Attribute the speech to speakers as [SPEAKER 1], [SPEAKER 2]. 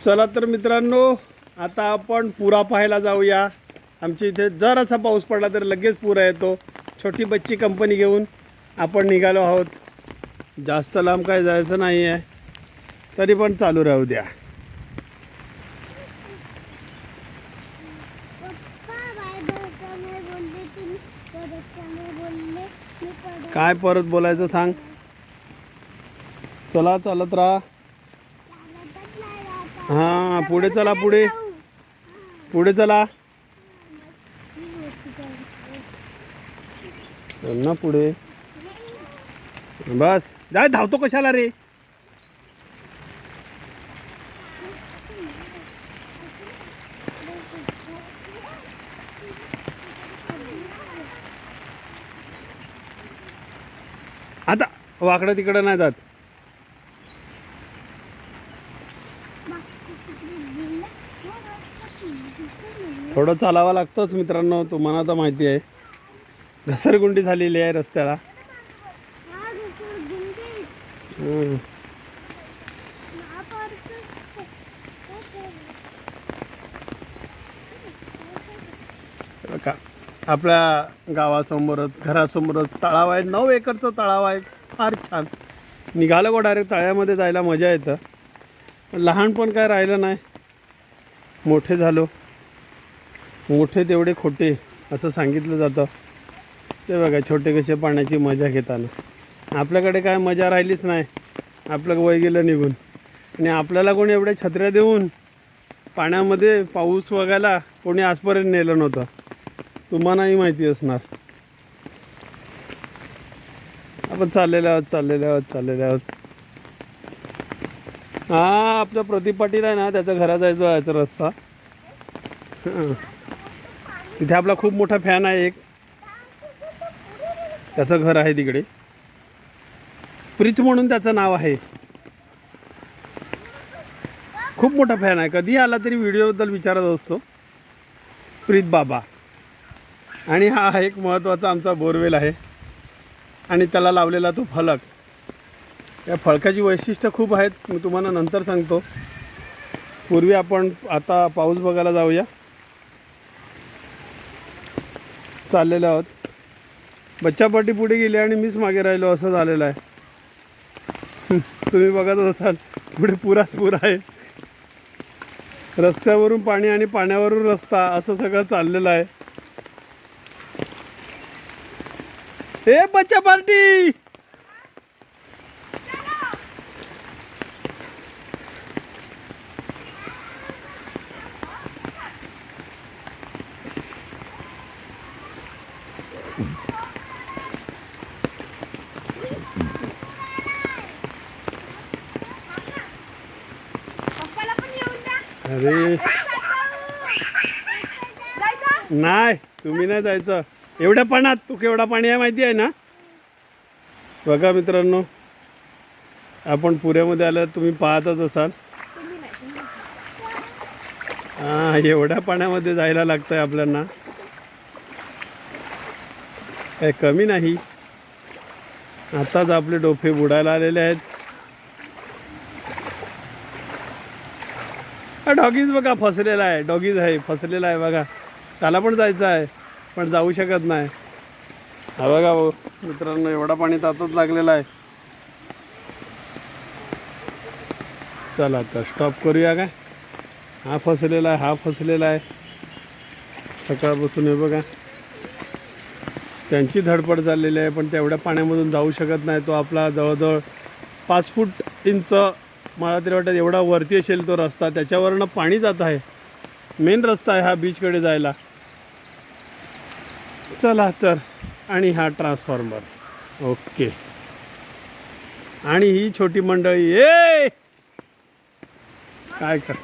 [SPEAKER 1] चला तर मित्रांनो आता आपण पुरा पाहायला जाऊया. आमच्या इथे जर असा पाऊस पडला तर लगेच पुरा येतो. छोटी बच्ची कंपनी घेऊन आपण निघालो आहोत. जास्त लांब काय जायचं नाही आहे. तरी पण चालू राहू द्या. काय परत बोलायचं सांग? चला चालत राहा. हा पुढे चला पुढे. पुढे चला. चल ना पुढे. बस. जाय धावतो कशाला रे? आता वाकडं तिकडं नाही जात. थोडं चालावं लागतंच मित्रांनो तुम्हाला तर माहिती आहे. घसरगुंडी झालेली आहे रस्त्याला. का आपल्या गावासमोरच घरासमोरच तळाव आहे. नऊ एकरचं तळाव आहे. फार छान. निघालं गो डायरेक्ट तळ्यामध्ये जायला मजा येतं. लहानपण काय राहिलं नाही. मोठे झालो. मोठे तेवढे खोटे असं सांगितलं जातं. ते बघा छोटे कसे पाण्याची मजा घेताना आपल्याकडे काय मजा राहिलीच नाही. आपलं वय गेलं निघून. आणि आपल्याला कोणी एवढ्या छत्र्या देऊन पाण्यामध्ये पाऊस बघायला कोणी आजपर्यंत नेलं नव्हतं. तुम्हालाही माहिती असणार. आपण चाललेले आहोत चाललेले आहोत चाललेले आहोत. हा आपला प्रदीप पाटील आहे ना त्याच्या घरा जायचो याचा रस्ता. तिथे आपला खूप मोठा फॅन आहे एक. त्याचं घर आहे तिकडे. प्रीत म्हणून त्याचं नाव आहे. खूप मोठा फॅन आहे. कधी आला तरी व्हिडिओबद्दल विचारत असतो. प्रीत बाबा. आणि हा एक महत्त्वाचा आमचा बोरवेल आहे. आणि त्याला लावलेला तो फलक. या फळकाची वैशिष्ट्य खूप आहेत. मी तुम्हाला नंतर सांगतो. पूर्वी आपण आता पाऊस बघायला जाऊया. चाललेलो आहोत. बच्चापाटी पुढे गेली आणि मीच मागे राहिलो असं झालेलं आहे. तुम्ही बघतच असाल पुढे पुराच पुरा आहे. रस्त्यावरून पाणी आणि पाण्यावरून रस्ता असं सगळं चाललेलं आहे. हे बच्चा पार्टी
[SPEAKER 2] पप्पाला पण येऊन द्या.
[SPEAKER 1] अरे. नाही तुम्ही नाही जायचं. एवढ्या पाण्यात तू केवढा पाणी आहे माहिती आहे ना? बघा मित्रांनो आपण पुऱ्यामध्ये आलं तुम्ही पाहतच असाल. हा एवढ्या पाण्यामध्ये जायला लागतंय आपल्याला. काही कमी नाही. आताच आपले डोफे बुडायला आलेले आहेत. हा डॉगीज बघा फसलेला आहे. डॉगीज आहे फसलेला आहे बघा. त्याला पण जायचं आहे पण जाऊ शकत नाही. हा बघा भाऊ मित्रांनो एवढा पाणी तातच लागलेला आहे. चला तर स्टॉप करूया काय? हा फसलेला आहे हा फसलेला आहे. सकाळपासून हे बघा. त्यांची धडपड चाललेली आहे पण तेवढ्या पाण्यामधून जाऊ शकत नाही तो आपला जवळजवळ पाच फूट इंच मला तरी वाटतं एवढा वरती असेल तो रस्ता त्याच्यावरनं पाणी जात आहे. मेन रस्ता आहे हा बीचकडे जायला. चला तर आणि हा ट्रान्सफॉर्मर ओके आणि ही छोटी मंडळी ए! काय कर